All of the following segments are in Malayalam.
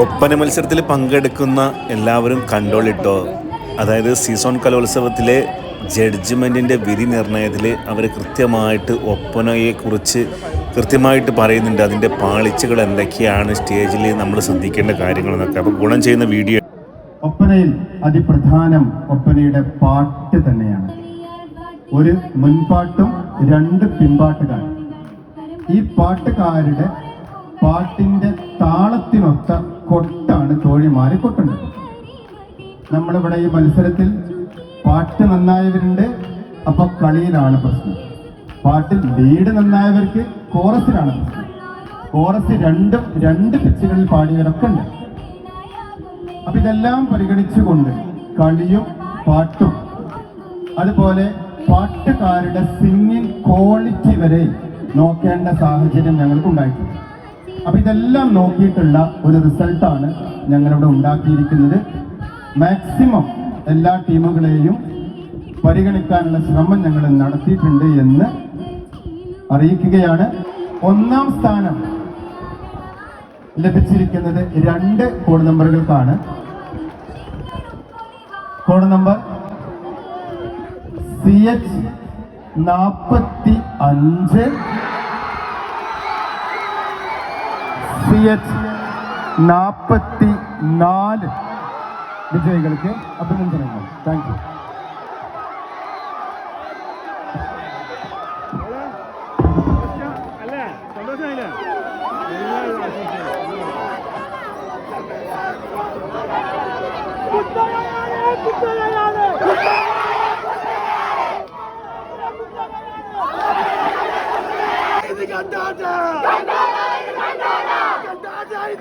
ഒപ്പന മത്സരത്തിൽ പങ്കെടുക്കുന്ന എല്ലാവരും കണ്ടോളിട്ടോ. അതായത് സീസോൺ കലോത്സവത്തിലെ ജഡ്ജ്മെന്റിന്റെ വിധി നിർണയത്തിൽ അവർ കൃത്യമായിട്ട് ഒപ്പനയെക്കുറിച്ച് കൃത്യമായിട്ട് പറയുന്നുണ്ട്. അതിന്റെ പാളിച്ചകൾ എന്തൊക്കെയാണ് സ്റ്റേജിൽ നമ്മൾ ശ്രദ്ധിക്കേണ്ട കാര്യങ്ങളെന്നൊക്കെ അപ്പോൾ ഗുണം ചെയ്യുന്ന വീഡിയോ ഒപ്പനയിൽ അതിപ്രധാനം ഒപ്പനയുടെ പാട്ട് തന്നെയാണ്. ഒരു മുൻപാട്ടും രണ്ട് പിൻപാട്ടുകാർ ഈ പാട്ടുകാരുടെ താളത്തിനൊത്ത കൊട്ടാണ് തോഴിമാര് കൊട്ടുണ്ട് നമ്മളിവിടെ ഈ മത്സരത്തിൽ പാട്ട് നന്നായവരുണ്ട് അപ്പൊ കളിയിലാണ് പ്രശ്നം. പാട്ടിൽ ലീഡ് നന്നായവർക്ക് കോറസിലാണ് പ്രശ്നം. കോറസ് രണ്ടും രണ്ട് പിച്ചുകളിൽ പാടിയവരൊക്കെ ഉണ്ട്. അപ്പൊ ഇതെല്ലാം പരിഗണിച്ചുകൊണ്ട് കളിയും പാട്ടും അതുപോലെ പാട്ടുകാരുടെ സിംഗിങ് ക്വാളിറ്റി വരെ നോക്കേണ്ട സാഹചര്യം ഞങ്ങൾക്ക് ഉണ്ടായിട്ടുണ്ട് അപ്പൊ ഇതെല്ലാം നോക്കിയിട്ടുള്ള ഒരു റിസൾട്ടാണ് ഞങ്ങളിവിടെ ഉണ്ടാക്കിയിരിക്കുന്നത്. മാക്സിമം എല്ലാ ടീമുകളെയും പരിഗണിക്കാനുള്ള ശ്രമം ഞങ്ങൾ നടത്തിയിട്ടുണ്ട് എന്ന് അറിയിക്കുകയാണ്. ഒന്നാം സ്ഥാനം ലഭിച്ചിരിക്കുന്നത് രണ്ട് കോഡ് നമ്പറുകൾക്കാണ്. കോഡ് നമ്പർ സി എച്ച് നാൽപ്പത്തി അഞ്ച്. സി എച്ച് നാൽപ്പത്തി നാല് വിജയികൾക്ക് അഭിനന്ദനങ്ങൾ. താങ്ക് യു അല്ലേ? സന്തോഷമായില്ലേ?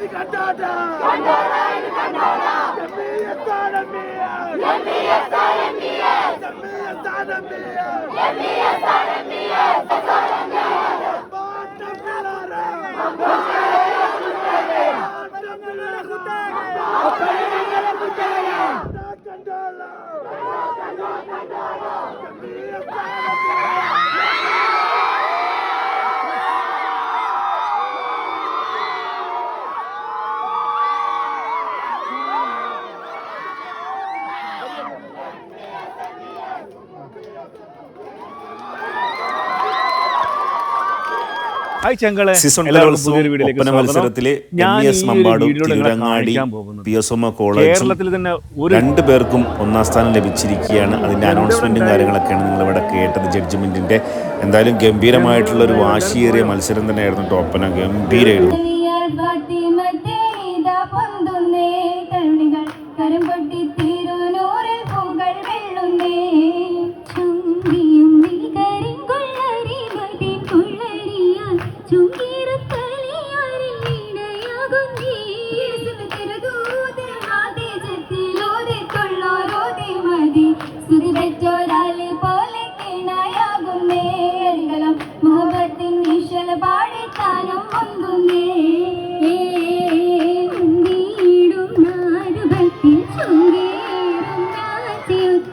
Candada! Candada in Candada! Give me a sign of me! Give me a sign of me! Give me a sign of me! Give me a sign of me! ഇ ചെങ്കളെ. സീസൺ മത്സരത്തിലെ പോകുന്നത് പി എസ് എം കോളേജും കേരളത്തിൽ തന്നെ രണ്ട് പേർക്കും ഒന്നാം സ്ഥാനം ലഭിച്ചിരിക്കുകയാണ്. അതിന്റെ അനൗൺസ്മെന്റും കാര്യങ്ങളൊക്കെയാണ് നിങ്ങൾ ഇവിടെ കേട്ടത് ജഡ്ജ്മെന്റിന്റെ എന്തായാലും ഗംഭീരമായിട്ടുള്ള ഒരു വാശിയേറിയ മത്സരം തന്നെയായിരുന്നു ടോപ്പന. ഗംഭീരമായിരുന്നു കരം കൊട്ടി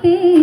কে